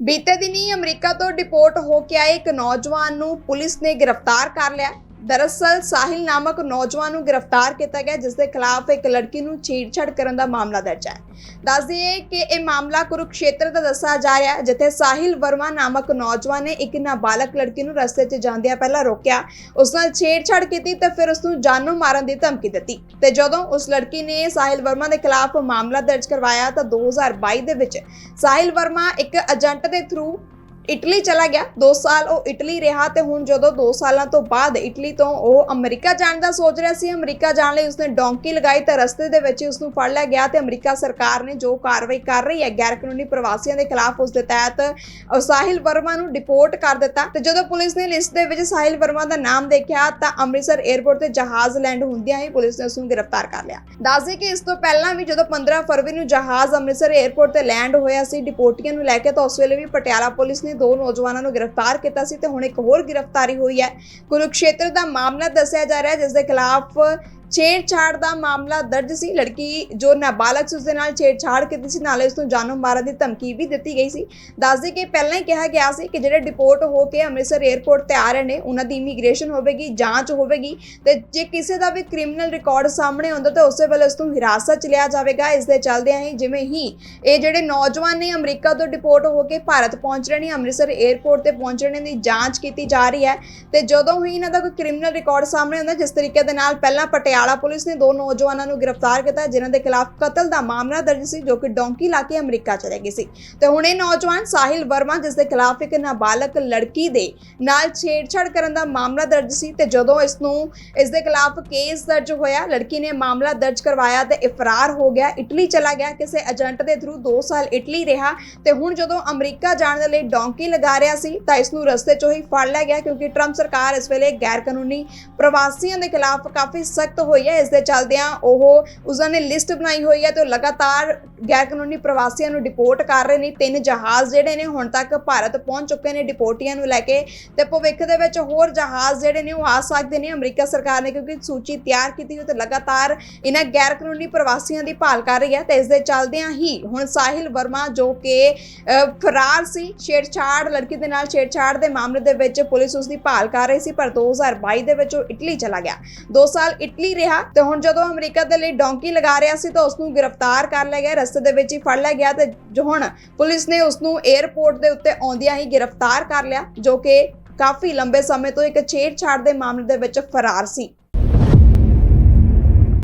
ਬੀਤੇ ਦਿਨੀ ਅਮਰੀਕਾ ਤੋਂ ਡਿਪੋਰਟ ਹੋ ਕੇ ਆਏ ਇੱਕ ਨੌਜਵਾਨ ਨੂੰ ਪੁਲਿਸ ਨੇ ਗ੍ਰਿਫਤਾਰ ਕਰ ਲਿਆ। ਦਰਅਸਲ ਸਾਹਿਲ ਨਾਮਕ ਨੌਜਵਾਨ ਨੂੰ ਗ੍ਰਿਫਤਾਰ ਕੀਤਾ ਗਿਆ ਜਿਸ ਦੇ ਖਿਲਾਫ ਇੱਕ ਲੜਕੀ ਨੂੰ ਛੇੜਛਾੜ ਕਰਨ ਦਾ ਮਾਮਲਾ ਦਰਜ ਹੈ। ਦੱਸ ਦਈਏ ਕਿ ਇਹ ਮਾਮਲਾ ਕੁਰੂਕਸ਼ੇਤਰ ਦਾ ਦੱਸਿਆ ਜਾ ਰਿਹਾ ਹੈ, ਜਿੱਥੇ ਸਾਹਿਲ ਵਰਮਾ ਨਾਮਕ ਨੌਜਵਾਨ ਨੇ ਇੱਕ ਨਾਬਾਲਗ ਲੜਕੀ ਨੂੰ ਰਸਤੇ 'ਚ ਜਾਂਦਿਆਂ ਪਹਿਲਾਂ ਰੋਕਿਆ, ਉਸ ਨਾਲ ਛੇੜਛਾੜ ਕੀਤੀ ਤੇ ਫਿਰ ਉਸ ਨੂੰ ਜਾਨੋਂ ਮਾਰਨ ਦੀ ਧਮਕੀ ਦਿੱਤੀ। ਤੇ ਜਦੋਂ ਉਸ ਲੜਕੀ ਨੇ ਸਾਹਿਲ ਵਰਮਾ ਦੇ ਖਿਲਾਫ ਮਾਮਲਾ ਦਰਜ ਕਰਵਾਇਆ ਤਾਂ 2022 ਦੇ ਵਿੱਚ ਸਾਹਿਲ ਵਰਮਾ ਇੱਕ ਏਜੰਟ ਦੇ ਥਰੂ ਇਟਲੀ ਚਲਾ ਗਿਆ। 2 ਸਾਲ ਉਹ ਇਟਲੀ ਰਿਹਾ ਤੇ ਹੁਣ ਜਦੋਂ 2 ਸਾਲਾਂ ਤੋਂ ਬਾਅਦ ਇਟਲੀ ਤੋਂ ਉਹ ਅਮਰੀਕਾ ਜਾਣ ਦਾ ਸੋਚ ਰਿਹਾ ਸੀ, ਅਮਰੀਕਾ ਜਾਣ ਲਈ ਉਸਨੇ ਡੌਂਕੀ ਲਗਾਈ ਤੇ ਰਸਤੇ ਦੇ ਵਿੱਚ ਹੀ ਉਸਨੂੰ ਫੜ ਲਿਆ ਗਿਆ ਤੇ ਅਮਰੀਕਾ ਸਰਕਾਰ ਨੇ ਜੋ ਕਾਰਵਾਈ ਕਰ ਰਹੀ ਹੈ ਗੈਰ ਕਾਨੂੰਨੀ ਪ੍ਰਵਾਸੀਆਂ ਦੇ ਖਿਲਾਫ ਉਸ ਦੇ ਤਹਿਤ ਸਾਹਿਲ ਵਰਮਾ ਨੂੰ ਡਿਪੋਰਟ ਕਰ ਦਿੱਤਾ। ਤੇ ਜਦੋਂ ਪੁਲਿਸ ਨੇ ਲਿਸਟ ਦੇ ਵਿੱਚ ਸਾਹਿਲ ਵਰਮਾ ਦਾ ਨਾਮ ਦੇਖਿਆ ਤਾਂ ਅੰਮ੍ਰਿਤਸਰ 에ਅਰਪੋਰਟ ਤੇ ਜਹਾਜ਼ ਲੈਂਡ ਹੁੰਦਿਆਂ ਹੀ ਪੁਲਿਸ ਨੇ ਉਸ ਨੂੰ ਗ੍ਰਿਫਤਾਰ ਕਰ ਲਿਆ। ਦੱਸਦੇ ਕਿ ਇਸ ਤੋਂ ਪਹਿਲਾਂ ਵੀ ਜਦੋਂ 15 ਫਰਵਰੀ ਨੂੰ ਜਹਾਜ਼ ਅੰਮ੍ਰਿਤਸਰ 에ਅਰਪੋਰਟ ਤੇ ਲੈਂਡ ਹੋਇਆ ਸੀ, ਡਿਪੋਰਟੀਆਂ ਨੂੰ ਲੈ ਕੇ ਤਾਂ ਉਸ ਵੇਲੇ ਵੀ ਪਟਿਆਲਾ ਪੁਲਿਸ ਨੇ ਦੋ ਨੌਜਵਾਨਾਂ ਨੂੰ ਗ੍ਰਿਫਤਾਰ ਕੀਤਾ ਸੀ ਤੇ ਹੁਣ ਇੱਕ ਹੋਰ ਗ੍ਰਿਫਤਾਰੀ ਹੋਈ ਹੈ। ਕੁਰੂਕਸ਼ੇਤਰ ਦਾ ਮਾਮਲਾ ਦੱਸਿਆ ਜਾ ਰਿਹਾ ਹੈ, ਜਿਸ ਦੇ ਖਿਲਾਫ ਛੇੜਛਾੜ ਦਾ ਮਾਮਲਾ ਦਰਜ ਸੀ। ਲੜਕੀ ਜੋ ਨਾਬਾਲਗ ਸੀ ਉਸ ਦੇ ਨਾਲ ਛੇੜਛਾੜ ਕੀਤੀ ਸੀ। ਨਾਲੇ ਉਸ ਨੂੰ ਜਾਨੋਂ ਮਾਰਨ ਦੀ ਧਮਕੀ ਵੀ ਦਿੱਤੀ ਗਈ ਸੀ। ਦੱਸਦੇ ਕਿ ਪਹਿਲਾਂ ਹੀ ਕਿਹਾ ਗਿਆ ਸੀ ਕਿ ਜਿਹੜੇ ਡਿਪੋਰਟ ਹੋ ਕੇ ਅੰਮ੍ਰਿਤਸਰ 에ਅਰਪੋਰਟ ਤੇ ਆ ਰਹੇ ਨੇ, ਉਹਨਾਂ ਦੀ ਇਮੀਗ੍ਰੇਸ਼ਨ ਹੋਵੇਗੀ, ਜਾਂਚ ਹੋਵੇਗੀ ਤੇ ਜੇ ਕਿਸੇ ਦਾ ਵੀ ਕ੍ਰਿਮੀਨਲ ਰਿਕਾਰਡ ਸਾਹਮਣੇ ਆਉਂਦਾ ਤਾਂ ਉਸੇ ਵੇਲੇ ਉਸ ਨੂੰ ਹਿਰਾਸਤ 'ਚ ਲਿਆ ਜਾਵੇਗਾ। ਇਸ ਦੇ ਚੱਲਦਿਆਂ ਹੀ ਜਿਵੇਂ ਹੀ ਇਹ ਜਿਹੜੇ ਨੌਜਵਾਨ ਨੇ ਅਮਰੀਕਾ ਤੋਂ ਡਿਪੋਰਟ ਹੋ ਕੇ ਭਾਰਤ ਪਹੁੰਚ ਰਹੇ ਨੇ, ਅੰਮ੍ਰਿਤਸਰ 에ਅਰਪੋਰਟ ਤੇ ਪਹੁੰਚ ਰਹੇ ਨੇ, ਦੀ ਜਾਂਚ ਕੀਤੀ ਜਾ ਰਹੀ ਹੈ ਤੇ ਜਦੋਂ ਹੀ ਇਹਨਾਂ ਦਾ ਕੋਈ ਕ੍ਰਿਮੀਨਲ ਰਿਕਾਰਡ ਸਾਹਮਣੇ ਆਉਂਦਾ, ਜਿਸ ਤਰੀਕੇ ਦੇ ਨਾਲ ਪਹਿਲਾਂ ਪਟਿਆਲਾ ਪੁਲਿਸ ਨੇ ਦੋ ਨੌਜਵਾਨਾਂ ਨੂੰ ਗ੍ਰਿਫਤਾਰ ਕੀਤਾ, ਜਿਨ੍ਹਾਂ ਦੇ ਖਿਲਾਫ ਕਤਲ ਦਾ ਮਾਮਲਾ ਦਰਜ ਸੀ, ਜੋ ਕਿ ਡੌਂਕੀ ਲਾ ਕੇ ਅਮਰੀਕਾ ਚਲੇ ਗਏ ਸੀ। ਤੇ ਹੁਣ ਇਹ ਨੌਜਵਾਨ ਸਾਹਿਲ ਵਰਮਾ ਜਿਸ ਦੇ ਖਿਲਾਫ ਇੱਕ ਨਾਬਾਲਗ ਲੜਕੀ ਦੇ ਨਾਲ ਛੇੜਛਾੜ ਕਰਨ ਦਾ ਮਾਮਲਾ ਦਰਜ ਸੀ ਤੇ ਜਦੋਂ ਇਸ ਨੂੰ ਇਸ ਦੇ ਖਿਲਾਫ ਕੇਸ ਦਰਜ ਹੋਇਆ, ਲੜਕੀ ਨੇ ਮਾਮਲਾ ਦਰਜ ਕਰਵਾਇਆ ਤੇ ਇਫਰਾਰ ਹੋ ਗਿਆ, ਇਟਲੀ ਚਲਾ ਗਿਆ, ਕਿਸੇ ਏਜੰਟ ਦੇ ਥਰੂ 2 ਸਾਲ ਇਟਲੀ ਰਿਹਾ ਤੇ ਹੁਣ ਜਦੋਂ ਅਮਰੀਕਾ ਜਾਣ ਦੇ ਲਈ ਡੌਂਕੀ ਲਗਾ ਰਿਹਾ ਸੀ, ਤਾਂ ਇਸ ਨੂੰ ਰਸਤੇ 'ਚੋਂ ਹੀ ਫੜ ਲਿਆ ਗਿਆ, ਕਿਉਂਕਿ ਟਰੰਪ ਸਰਕਾਰ ਇਸ ਵੇਲੇ ਗੈਰ ਕਾਨੂੰਨੀ ਪ੍ਰਵਾਸੀਆਂ ਦੇ ਖਿਲਾਫ ਕਾਫੀ ਸਖਤ ਹੋਈ ਹੈ ਇਸ ਦੇ ਚੱਲਦਿਆਂ ਉਹ ਉਸਨੇ ਨੇ ਲਿਸਟ ਬਣਾਈ ਹੋਈ ਹੈ ਤੇ ਉਹ ਲਗਾਤਾਰ ਗੈਰ ਕਾਨੂੰਨੀ ਪ੍ਰਵਾਸੀਆਂ ਨੂੰ ਡਿਪੋਰਟ ਕਰ ਰਹੇ ਨੇ। ਤਿੰਨ ਜਹਾਜ਼ ਜਿਹੜੇ ਨੇ ਹੁਣ ਤੱਕ ਭਾਰਤ ਪਹੁੰਚ ਚੁੱਕੇ ਨੇ ਡਿਪੋਰਟੀਆਂ ਨੂੰ ਲੈ ਕੇ ਤੇ ਭਵਿੱਖ ਦੇ ਵਿੱਚ ਹੋਰ ਜਹਾਜ਼ ਜਿਹੜੇ ਨੇ ਉਹ ਆ ਸਕਦੇ ਨੇ। ਅਮਰੀਕਾ ਸਰਕਾਰ ਨੇ ਕਿਉਂਕਿ ਸੂਚੀ ਤਿਆਰ ਕੀਤੀ ਹੋਈ ਤੇ ਲਗਾਤਾਰ ਇਹਨਾਂ ਗੈਰ ਕਾਨੂੰਨੀ ਪ੍ਰਵਾਸੀਆਂ ਦੀ ਭਾਲ ਕਰ ਰਹੀ ਹੈ ਤੇ ਇਸ ਦੇ ਚੱਲਦਿਆਂ ਹੀ ਹੁਣ ਸਾਹਿਲ ਵਰਮਾ ਜੋ ਕਿ ਅ, ਫਰਾਰ ਸੀ ਛੇੜਛਾੜ ਲੜਕੀ ਦੇ ਨਾਲ ਛੇੜਛਾੜ ਦੇ ਮਾਮਲੇ ਦੇ ਵਿੱਚ ਪੁਲਿਸ ਉਸ ਦੀ ਭਾਲ ਕਰ ਰਹੀ ਸੀ ਪਰ 2022 ਦੇ ਵਿੱਚ ਉਹ ਇਟਲੀ ਚਲਾ ਗਿਆ। 2 ਸਾਲ ਇਟਲੀ ਰਿਹਾ ਤੇ ਹੁਣ ਜਦੋਂ ਅਮਰੀਕਾ ਦੇ ਲਈ ਡੌਂਕੀ ਲਗਾ ਰਿਹਾ ਸੀ ਤਾਂ ਉਸ ਨੂੰ ਗ੍ਰਿਫਤਾਰ ਕਰ ਲਿਆ ਗਿਆ, ਰਸਤੇ ਦੇ ਵਿੱਚ ਹੀ ਫੜ ਲਿਆ ਗਿਆ ਤੇ ਹੁਣ ਪੁਲਿਸ ਨੇ ਉਸ ਨੂੰ 에ਅਰਪੋਰਟ ਦੇ ਉੱਤੇ ਆਉਂਦਿਆਂ ਹੀ ਗ੍ਰਿਫਤਾਰ ਕਰ ਲਿਆ, ਜੋ ਕਿ ਕਾਫੀ ਲੰਬੇ ਸਮੇਂ ਤੋਂ ਇੱਕ ਛੇੜਛਾੜ ਦੇ ਮਾਮਲੇ ਦੇ ਵਿੱਚ ਫਰਾਰ ਸੀ।